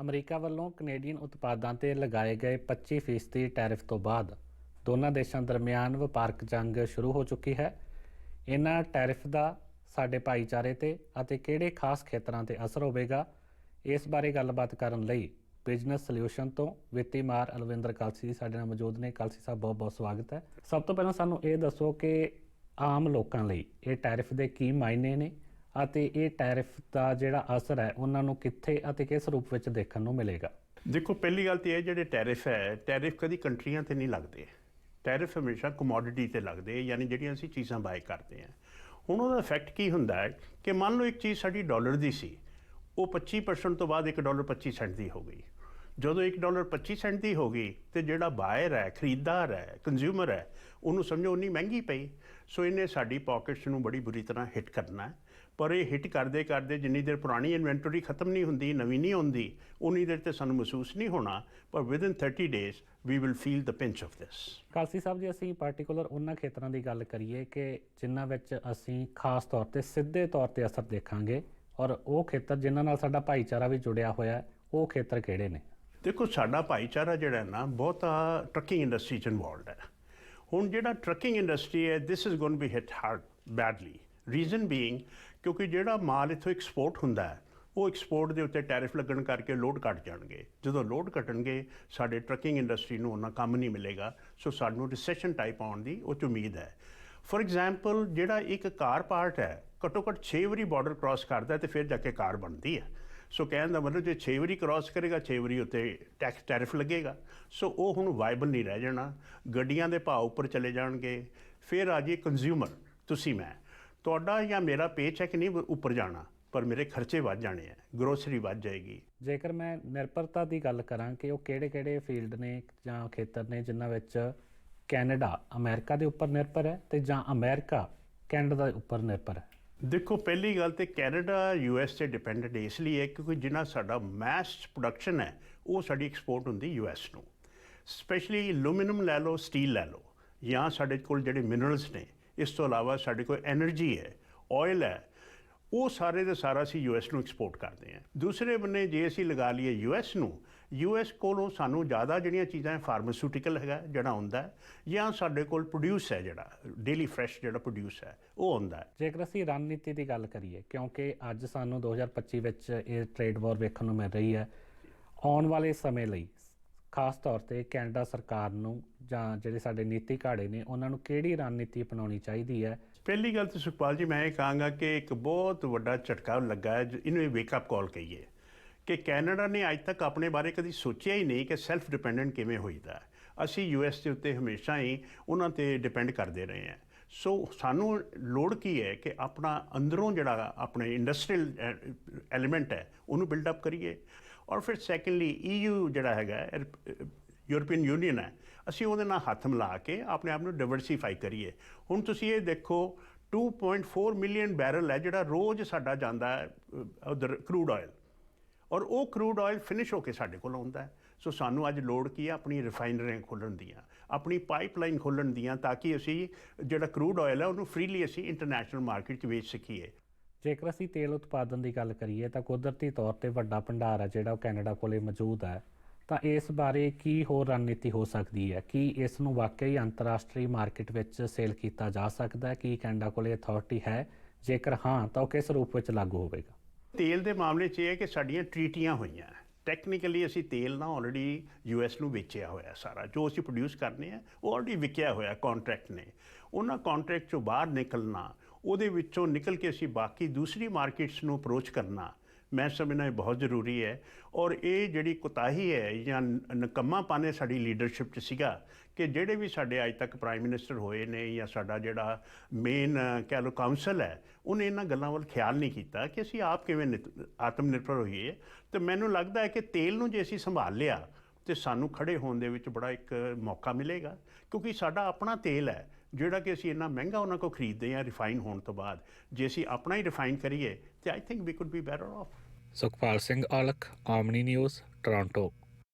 America ਵੱਲੋਂ Canadian ਉਤਪਾਦਾਂ ਤੇ ਲਗਾਏ ਗਏ 25% ਟੈਰਿਫ ਤੋਂ ਬਾਅਦ ਦੋਨਾਂ ਦੇਸ਼ਾਂ ਦਰਮਿਆਨ ਵਪਾਰਕ ਜੰਗ ਸ਼ੁਰੂ ਹੋ ਚੁੱਕੀ ਹੈ। ਇਹਨਾਂ ਟੈਰਿਫ ਦਾ ਸਾਡੇ ਭਾਈਚਾਰੇ ਤੇ ਅਤੇ ਕਿਹੜੇ ਖਾਸ ਖੇਤਰਾਂ ਤੇ ਅਸਰ ਹੋਵੇਗਾ, ਇਸ ਬਾਰੇ ਗੱਲਬਾਤ ਕਰਨ ਲਈ ਬਿਜ਼ਨਸ ਸੋਲਿਊਸ਼ਨ ਤੋਂ ਵਿੱਤੀ ਮਾਰ ਅਲਵਿੰਦਰ ਕਲਸੀ ਸਾਡੇ ਨਾਲ ਮੌਜੂਦ ਨੇ। ਕਲਸੀ ਸਾਹਿਬ, ਬਹੁਤ ਬਹੁਤ ਸਵਾਗਤ ਹੈ। ਸਭ ਤੋਂ ਪਹਿਲਾਂ ਸਾਨੂੰ ਇਹ ਦੱਸੋ ਕਿ ਆਮ ਲੋਕਾਂ ਲਈ ਇਹ ਟੈਰਿਫ ਦੇ ਕੀ ਮਾਇਨੇ ਨੇ ਅਤੇ ਇਹ ਟੈਰਿਫ ਦਾ ਜਿਹੜਾ ਅਸਰ ਹੈ, ਉਹਨਾਂ ਨੂੰ ਕਿੱਥੇ ਅਤੇ ਕਿਸ ਰੂਪ ਵਿੱਚ ਦੇਖਣ ਨੂੰ ਮਿਲੇਗਾ? ਦੇਖੋ, ਪਹਿਲੀ ਗੱਲ ਤੇ ਇਹ ਜਿਹੜੇ ਟੈਰਿਫ ਹੈ, ਟੈਰਿਫ ਕਦੀ ਕੰਟਰੀਆਂ ਤੇ ਨਹੀਂ ਲੱਗਦੇ। ਟੈਰਿਫ ਹਮੇਸ਼ਾ ਕਮੋਡਿਟੀ ਤੇ ਲੱਗਦੇ, ਯਾਨੀ ਜਿਹੜੀਆਂ ਅਸੀਂ ਚੀਜ਼ਾਂ ਬਾਏ ਕਰਦੇ ਹਾਂ। ਹੁਣ ਉਹਦਾ ਇਫੈਕਟ ਕੀ ਹੁੰਦਾ ਹੈ ਕਿ ਮੰਨ ਲਓ ਇੱਕ ਚੀਜ਼ ਸਾਡੀ ਡਾਲਰ ਦੀ ਸੀ, ਉਹ 25% ਤੋਂ ਬਾਅਦ 1 ਡਾਲਰ 25 ਸੈਂਟ ਦੀ ਹੋ ਗਈ। ਜਦੋਂ 1 ਡਾਲਰ 25 ਸੈਂਟ ਦੀ ਹੋ ਗਈ ਤੇ ਜਿਹੜਾ ਬਾਇਰ ਹੈ, ਖਰੀਦਦਾਰ ਹੈ ਕੰਜ਼ਿਊਮਰ ਹੈ, ਉਹਨੂੰ ਸਮਝੋ ਉਨੀ ਮਹਿੰਗੀ ਪਈ। ਸੋ ਇਹਨੇ ਸਾਡੀ ਪਾਕਟਸ ਨੂੰ ਬੜੀ ਬੁਰੀ ਤਰ੍ਹਾਂ ਹਿੱਟ ਕਰਨਾ ਹੈ। ਪਰ ਇਹ ਹਿੱਟ ਕਰਦੇ ਕਰਦੇ ਜਿੰਨੀ ਦੇਰ ਪੁਰਾਣੀ ਇਨਵੈਂਟਰੀ ਖਤਮ ਨਹੀਂ ਹੁੰਦੀ, ਨਵੀਂ ਨਹੀਂ ਆਉਂਦੀ, ਉਨੀ ਦੇਰ ਤੇ ਸਾਨੂੰ ਮਹਿਸੂਸ ਨਹੀਂ ਹੋਣਾ। ਪਰ within 30 days we will feel the pinch of this Kalsi Sahib ji, ਅਸੀਂ ਪਾਰਟਿਕੂਲਰ ਉਹਨਾਂ ਖੇਤਰਾਂ ਦੀ ਗੱਲ ਕਰੀਏ ਕਿ ਜਿਨ੍ਹਾਂ ਵਿੱਚ ਅਸੀਂ ਖਾਸ ਤੌਰ ਤੇ ਸਿੱਧੇ ਤੌਰ ਤੇ ਅਸਰ ਦੇਖਾਂਗੇ ਔਰ ਉਹ ਖੇਤਰ ਜਿਨ੍ਹਾਂ ਨਾਲ ਸਾਡਾ ਭਾਈਚਾਰਾ ਵੀ ਜੁੜਿਆ ਹੋਇਆ ਹੈ, ਉਹ ਖੇਤਰ ਕਿਹੜੇ ਨੇ? ਦੇਖੋ, ਸਾਡਾ ਭਾਈਚਾਰਾ ਜਿਹੜਾ ਨਾ, ਬਹੁਤਾ ਟਰੱਕਿੰਗ ਇੰਡਸਟਰੀ ਚ ਇਨਵੋਲਡ ਹੈ। ਹੁਣ ਜਿਹੜਾ ਟਰੱਕਿੰਗ ਇੰਡਸਟਰੀ ਹੈ this is going to be hit hard badly reason being ਕਿਉਂਕਿ ਜਿਹੜਾ ਮਾਲ ਇੱਥੋਂ ਐਕਸਪੋਰਟ ਹੁੰਦਾ ਹੈ, ਉਹ ਐਕਸਪੋਰਟ ਦੇ ਉੱਤੇ ਟੈਰਿਫ ਲੱਗਣ ਕਰਕੇ ਲੋਡ ਘਟ ਜਾਣਗੇ। ਜਦੋਂ ਲੋਡ ਘਟਣਗੇ, ਸਾਡੇ ਟਰੱਕਿੰਗ ਇੰਡਸਟਰੀ ਨੂੰ ਉਹਨਾਂ ਕੰਮ ਨਹੀਂ ਮਿਲੇਗਾ। ਸੋ ਸਾਨੂੰ ਰਿਸੈਸ਼ਨ ਟਾਈਪ ਆਉਣ ਦੀ ਉਹ 'ਚ ਉਮੀਦ ਹੈ। ਫੋਰ ਐਗਜ਼ਾਮਪਲ ਜਿਹੜਾ ਇੱਕ ਕਾਰ ਪਾਰਟ ਹੈ, ਘੱਟੋ ਘੱਟ 6 ਵਾਰੀ ਬਾਰਡਰ ਕ੍ਰਾਸ ਕਰਦਾ ਹੈ ਤੇ ਫਿਰ ਜਾ ਕੇ ਕਾਰ ਬਣਦੀ ਹੈ। ਸੋ ਕਹਿਣ ਦਾ ਮਤਲਬ ਜੇ 6 ਵਾਰੀ ਕ੍ਰਾਸ ਕਰੇਗਾ 6 ਵਾਰੀ ਉੱਤੇ ਟੈਕਸ ਟੈਰਿਫ ਲੱਗੇਗਾ। ਸੋ ਉਹ ਹੁਣ ਵਾਇਬਲ ਨਹੀਂ ਰਹਿ ਜਾਣਾ। ਗੱਡੀਆਂ ਦੇ ਭਾਅ ਉੱਪਰ ਚਲੇ ਜਾਣਗੇ। ਫਿਰ ਆ ਜੀ ਕੰਜ਼ਿਊਮਰ ਤੁਸੀਂ ਮੈਂ। ਤੁਹਾਡਾ ਜਾਂ ਮੇਰਾ ਪੇਚੈਕ ਨਹੀਂ ਉੱਪਰ ਜਾਣਾ, ਪਰ ਮੇਰੇ ਖਰਚੇ ਵੱਧ ਜਾਣੇ ਆ ਗਰੋਸਰੀ ਵੱਧ ਜਾਏਗੀ। ਜੇਕਰ ਮੈਂ ਨਿਰਭਰਤਾ ਦੀ ਗੱਲ ਕਰਾਂ ਕਿ ਉਹ ਕਿਹੜੇ-ਕਿਹੜੇ ਫੀਲਡ ਨੇ ਜਾਂ ਖੇਤਰ ਨੇ ਜਿਨ੍ਹਾਂ ਵਿੱਚ ਕੈਨੇਡਾ ਅਮਰੀਕਾ ਦੇ ਉੱਪਰ ਨਿਰਭਰ ਹੈ ਤੇ ਜਾਂ ਅਮਰੀਕਾ ਕੈਨੇਡਾ ਦੇ ਉੱਪਰ ਨਿਰਭਰ ਹੈ। ਦੇਖੋ, ਪਹਿਲੀ ਗੱਲ ਤੇ ਕੈਨੇਡਾ, ਯੂ ਐਸ ਤੇ ਡਿਪੈਂਡੈਂਟ ਇਸ ਲਈ ਹੈ ਕਿਉਂਕਿ ਜਿੰਨਾ ਸਾਡਾ ਮੈਸ ਪ੍ਰੋਡਕਸ਼ਨ ਹੈ, ਉਹ ਸਾਡੀ ਐਕਸਪੋਰਟ ਹੁੰਦੀ ਯੂ ਐਸ ਨੂੰ। ਸਪੈਸ਼ਲੀ ਐਲੂਮੀਨੀਅਮ ਲੈ ਲਓ ਸਟੀਲ ਲੈ ਲਓ, ਜਾਂ ਸਾਡੇ ਕੋਲ ਜਿਹੜੇ ਮਿਨਰਲਸ ਨੇ, ਇਸ ਤੋਂ ਇਲਾਵਾ ਸਾਡੇ ਕੋਲ એનર્ਜੀ ਹੈ ਆਇਲ ਹੈ ਉਹ ਸਾਰੇ ਦੇ ਸਾਰਾ ਅਸੀਂ ਯੂਐਸ ਨੂੰ ਐਕਸਪੋਰਟ ਕਰਦੇ ਹਾਂ। ਦੂਸਰੇ ਬੰਨੇ ਜੇ ਅਸੀਂ ਲਗਾ ਲਈਏ ਯੂਐਸ ਨੂੰ ਯੂਐਸ ਕੋਲੋਂ ਸਾਨੂੰ ਜ਼ਿਆਦਾ ਜਿਹੜੀਆਂ ਚੀਜ਼ਾਂ ਫਾਰਮਾਸਿਊਟੀਕਲ ਹੈਗਾ, ਜਿਹੜਾ ਹੁੰਦਾ ਜਾਂ ਸਾਡੇ ਕੋਲ ਪ੍ਰੋਡਿਊਸ ਹੈ ਜਿਹੜਾ ਡੇਲੀ ਫਰੈਸ਼ ਜਿਹੜਾ ਪ੍ਰੋਡਿਊਸ ਹੈ, ਉਹ ਹੁੰਦਾ ਜੇਕਰ ਅਸੀਂ ਰਣਨੀਤੀ ਦੀ ਗੱਲ ਕਰੀਏ, ਕਿਉਂਕਿ ਅੱਜ ਸਾਨੂੰ 2025 ਵਿੱਚ ਇਹ ਟ੍ਰੇਡ ਵਾਰ ਵੇਖਣ ਨੂੰ ਮਿਲ ਰਹੀ ਹੈ, ਆਉਣ ਵਾਲੇ ਸਮੇਂ ਲਈ ਖਾਸ ਤੌਰ ਤੇ ਕੈਨੇਡਾ ਸਰਕਾਰ ਨੂੰ ਜਾਂ ਜਿਹੜੇ ਸਾਡੇ ਨੀਤੀ ਘਾੜੇ ਨੇ, ਉਹਨਾਂ ਨੂੰ ਕਿਹੜੀ ਰਣਨੀਤੀ ਅਪਣਾਉਣੀ ਚਾਹੀਦੀ ਹੈ? ਪਹਿਲੀ ਗੱਲ ਤਾਂ ਸੁਖਪਾਲ ਜੀ, ਮੈਂ ਇਹ ਕਹਾਂਗਾ ਕਿ ਇੱਕ ਬਹੁਤ ਵੱਡਾ ਝਟਕਾ ਲੱਗਾ ਹੈ ਇਹਨੂੰ ਵੇਕ ਅਪ ਕਾਲ ਕਹੀਏ। ਕਿ ਕੈਨੇਡਾ ਨੇ ਅੱਜ ਤੱਕ ਆਪਣੇ ਬਾਰੇ ਕਦੀ ਸੋਚਿਆ ਹੀ ਨਹੀਂ ਕਿ ਸੈਲਫ ਡਿਪੈਂਡੈਂਟ ਕਿਵੇਂ ਹੋਈਦਾ ਹੈ। ਅਸੀਂ ਯੂਐਸ ਦੇ ਉੱਤੇ ਹਮੇਸ਼ਾ ਹੀ ਉਹਨਾਂ ਤੇ ਡਿਪੈਂਡ ਕਰਦੇ ਰਹੇ ਹਾਂ। ਸੋ ਸਾਨੂੰ ਲੋੜ ਕੀ ਹੈ ਕਿ ਆਪਣਾ ਅੰਦਰੋਂ ਜਿਹੜਾ ਆਪਣੇ ਇੰਡਸਟਰੀਅਲ ਐਲੀਮੈਂਟ ਹੈ, ਉਹਨੂੰ ਬਿਲਡ ਅਪ ਕਰੀਏ। ਔਰ ਫਿਰ ਸੈਕੰਡਲੀ ਈਯੂ ਜਿਹੜਾ ਹੈਗਾ ਯੂਰਪੀਅਨ ਯੂਨੀਅਨ ਹੈ, ਅਸੀਂ ਉਹਦੇ ਨਾਲ ਹੱਥ ਮਿਲਾ ਕੇ ਆਪਣੇ ਆਪ ਨੂੰ ਡਾਈਵਰਸਿਫਾਈ ਕਰੀਏ। ਹੁਣ ਤੁਸੀਂ ਇਹ ਦੇਖੋ 2.4 ਮਿਲੀਅਨ ਬੈਰਲ ਹੈ ਜਿਹੜਾ ਰੋਜ਼ ਸਾਡਾ ਜਾਂਦਾ ਹੈ ਉਧਰ ਕਰੂਡ ਆਇਲ ਔਰ ਉਹ ਕਰੂਡ ਆਇਲ ਫਿਨਿਸ਼ ਹੋ ਕੇ ਸਾਡੇ ਕੋਲ ਆਉਂਦਾ ਸੋ ਸਾਨੂੰ ਅੱਜ ਲੋੜ ਕੀ ਹੈ ਆਪਣੀ ਰਿਫਾਈਨਰੀਆਂ ਖੋਲ੍ਹਣ ਦੀਆਂ ਆਪਣੀ ਪਾਈਪਲਾਈਨ ਖੋਲ੍ਹਣ ਦੀਆਂ ਤਾਂ ਕਿ ਅਸੀਂ ਜਿਹੜਾ ਕਰੂਡ ਆਇਲ ਹੈ ਉਹਨੂੰ ਫ੍ਰੀਲੀ ਅਸੀਂ ਇੰਟਰਨੈਸ਼ਨਲ ਮਾਰਕੀਟ 'ਚ ਵੇਚ ਸਕੀਏ। ਜੇਕਰ ਅਸੀਂ ਤੇਲ ਉਤਪਾਦਨ ਦੀ ਗੱਲ ਕਰੀਏ ਤਾਂ ਕੁਦਰਤੀ ਤੌਰ ਤੇ ਵੱਡਾ ਭੰਡਾਰ ਹੈ ਜਿਹੜਾ ਉਹ ਕੈਨੇਡਾ ਕੋਲੇ ਮੌਜੂਦ ਹੈ ਤਾਂ ਇਸ ਬਾਰੇ ਕੀ ਹੋਰ ਰਣਨੀਤੀ ਹੋ ਸਕਦੀ ਹੈ? ਕੀ ਇਸ ਨੂੰ ਵਾਕਈ ਅੰਤਰਰਾਸ਼ਟਰੀ ਮਾਰਕੀਟ ਵਿੱਚ ਸੇਲ ਕੀਤਾ ਜਾ ਸਕਦਾ ਹੈ? ਕੀ ਕੈਨੇਡਾ ਕੋਲੇ ਅਥਾਰਟੀ ਹੈ? ਜੇਕਰ ਹਾਂ, ਤਾਂ ਉਹ ਕਿਸ ਰੂਪ ਵਿੱਚ ਲਾਗੂ ਹੋਵੇਗਾ? ਤੇਲ ਦੇ ਮਾਮਲੇ 'ਚ ਇਹ ਹੈ ਕਿ ਸਾਡੀਆਂ ਟ੍ਰੀਟੀਆਂ ਹੋਈਆਂ। ਟੈਕਨੀਕਲੀ ਅਸੀਂ ਤੇਲ ਨਾ ਆਲਰੇਡੀ ਯੂਐਸ ਨੂੰ ਵੇਚਿਆ ਹੋਇਆ ਸਾਰਾ। ਜੋ ਅਸੀਂ ਪ੍ਰੋਡਿਊਸ ਕਰਨੇ ਆ, ਉਹ ਆਲਰੇਡੀ ਵਿਕਿਆ ਹੋਇਆ ਕੰਟਰੈਕਟ ਨੇ। ਉਹਨਾਂ ਕੰਟਰੈਕਟ ਚੋਂ ਬਾਹਰ ਨਿਕਲਣਾ ਉਹਦੇ ਵਿੱਚੋਂ ਨਿਕਲ ਕੇ ਅਸੀਂ ਬਾਕੀ ਦੂਸਰੀ ਮਾਰਕੀਟਸ ਨੂੰ ਅਪਰੋਚ ਕਰਨਾ, ਮੈਂ ਸਮਝਣਾ ਇਹ ਬਹੁਤ ਜ਼ਰੂਰੀ ਹੈ। ਔਰ ਇਹ ਜਿਹੜੀ ਕੁਤਾਹੀ ਹੈ ਜਾਂ ਨਕੰਮਾਪਨ ਹੈ ਸਾਡੀ ਲੀਡਰਸ਼ਿਪ 'ਚ ਸੀਗਾ ਕਿ ਜਿਹੜੇ ਵੀ ਸਾਡੇ ਅੱਜ ਤੱਕ ਪ੍ਰਾਈਮ ਮਿਨਿਸਟਰ ਹੋਏ ਨੇ ਜਾਂ ਸਾਡਾ ਜਿਹੜਾ ਮੇਨ ਕਹਿ ਲਓ ਕਾਉਂਸਲ ਹੈ, ਉਹਨੇ ਇਹਨਾਂ ਗੱਲਾਂ ਵੱਲ ਖਿਆਲ ਨਹੀਂ ਕੀਤਾ ਕਿ ਅਸੀਂ ਆਪ ਕਿਵੇਂ ਨਿਤ- ਆਤਮ ਨਿਰਭਰ ਹੋਈਏ। ਤੇ ਮੈਨੂੰ ਲੱਗਦਾ ਹੈ ਕਿ ਤੇਲ ਨੂੰ ਜੇ ਅਸੀਂ ਸੰਭਾਲ ਲਿਆ, ਤੇ ਸਾਨੂੰ ਖੜੇ ਹੋਣ ਦੇ ਵਿੱਚ ਬੜਾ ਇੱਕ ਮੌਕਾ ਮਿਲੇਗਾ, ਕਿਉਂਕਿ ਸਾਡਾ ਆਪਣਾ ਤੇਲ ਹੈ। ਜਿਹੜਾ ਕਿ ਅਸੀਂ ਇੰਨਾ ਮਹਿੰਗਾ ਉਹਨਾਂ ਕੋਲ ਖਰੀਦਦੇ ਹਾਂ ਰਿਫਾਈਨ ਹੋਣ ਤੋਂ ਬਾਅਦ, ਜੇ ਅਸੀਂ ਆਪਣਾ ਹੀ ਰਿਫਾਈਨ ਕਰੀਏ, ਤੇ I think we could be better off Sukhpal Singh Aulakh Omni news, Toronto.